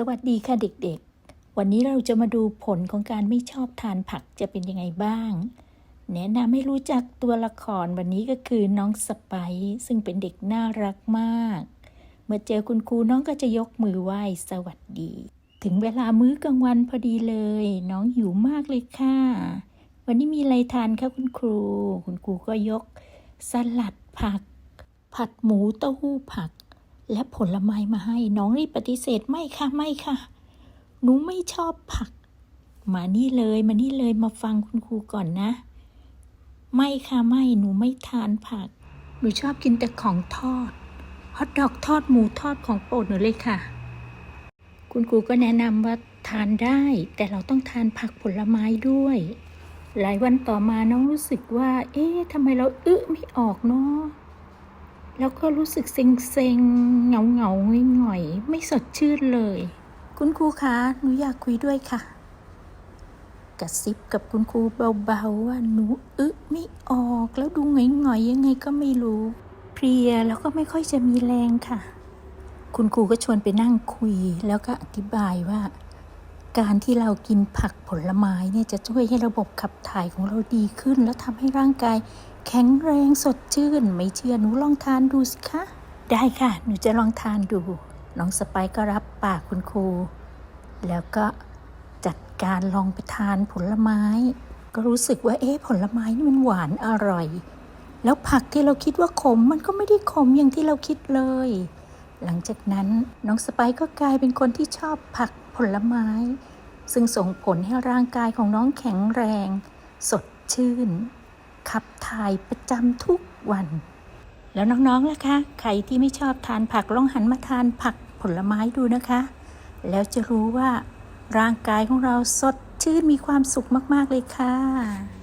สวัสดีค่ะเด็กๆ วันนี้เราจะมาดูผลของการไม่ชอบทานผักจะเป็นยังไงบ้าง แนะนำให้รู้จักตัวละครวันนี้ก็คือน้องสไปซ์ซึ่งเป็นเด็กน่ารักมาก เมื่อเจอคุณครูน้องก็จะยกมือไหว้สวัสดี ถึงเวลามื้อกลางวันพอดีเลย น้องหิวมากเลยค่ะ วันนี้มีอะไรทานคะคุณครู คุณครูก็ยก สลัดผัก ผัดหมูเต้าหู้ผัก และผลไม้มาให้ น้องรีบปฏิเสธไม่ค่ะไม่ค่ะ หนูไม่ชอบผัก มานี่เลยมานี่เลยมาฟังคุณครูก่อนนะ ไม่ค่ะไม่หนูไม่ทานผัก หนูชอบกินแต่ของทอดฮอทดอกทอดหมูทอดของโปรดหนูเลยค่ะ คุณครูก็แนะนำว่าทานได้ แต่เราต้องทานผักผลไม้ด้วย หลายวันต่อมาน้องรู้สึกว่า เอ๊ะทำไมเราอึไม่ออกเนาะ แล้วก็รู้สึกเซ็งเซ็งๆเหงาเงาๆง่อยง่อยๆ ไม่สดชื่นเลย คุณครูคะ หนูอยากคุยด้วยค่ะ กระซิบกับคุณครูเบาๆ ว่าหนูอึไม่ออก แล้วดูหงอยหงอยๆ ยังไงก็ไม่รู้ เพลียแล้วก็ไม่ค่อยจะมีแรงค่ะ คุณครูก็ชวนไปนั่งคุย แล้วก็อธิบายว่า การที่เรากินผักผลไม้เนี่ยจะช่วยให้ระบบขับถ่ายของเราดีขึ้น แล้วทำให้ร่างกาย แข็งแรงสดชื่น ไม่เชื่อหนูลองทานดูสิคะ ได้ค่ะ หนูจะลองทานดู น้องสไปก็รับปากคุณครู แล้วก็จัดการลองไปทานผลไม้ ก็รู้สึกว่าเอ๊ะผลไม้นี่มันหวานอร่อย แล้วผักที่เราคิดว่าขมมันก็ไม่ได้ขมอย่างที่เราคิดเลย หลังจากนั้นน้องสไปก็กลายเป็นคนที่ชอบผักผลไม้ ซึ่งส่งผลให้ร่างกายของน้องแข็งแรง สดชื่น ขับถ่ายประจำทุกวัน แล้วน้องๆล่ะคะ ใครที่ไม่ชอบทานผักลองหันมาทานผักผลไม้ดูนะคะ แล้วจะรู้ว่าร่างกายของเราสดชื่นมีความสุขมาก ๆ เลยค่ะ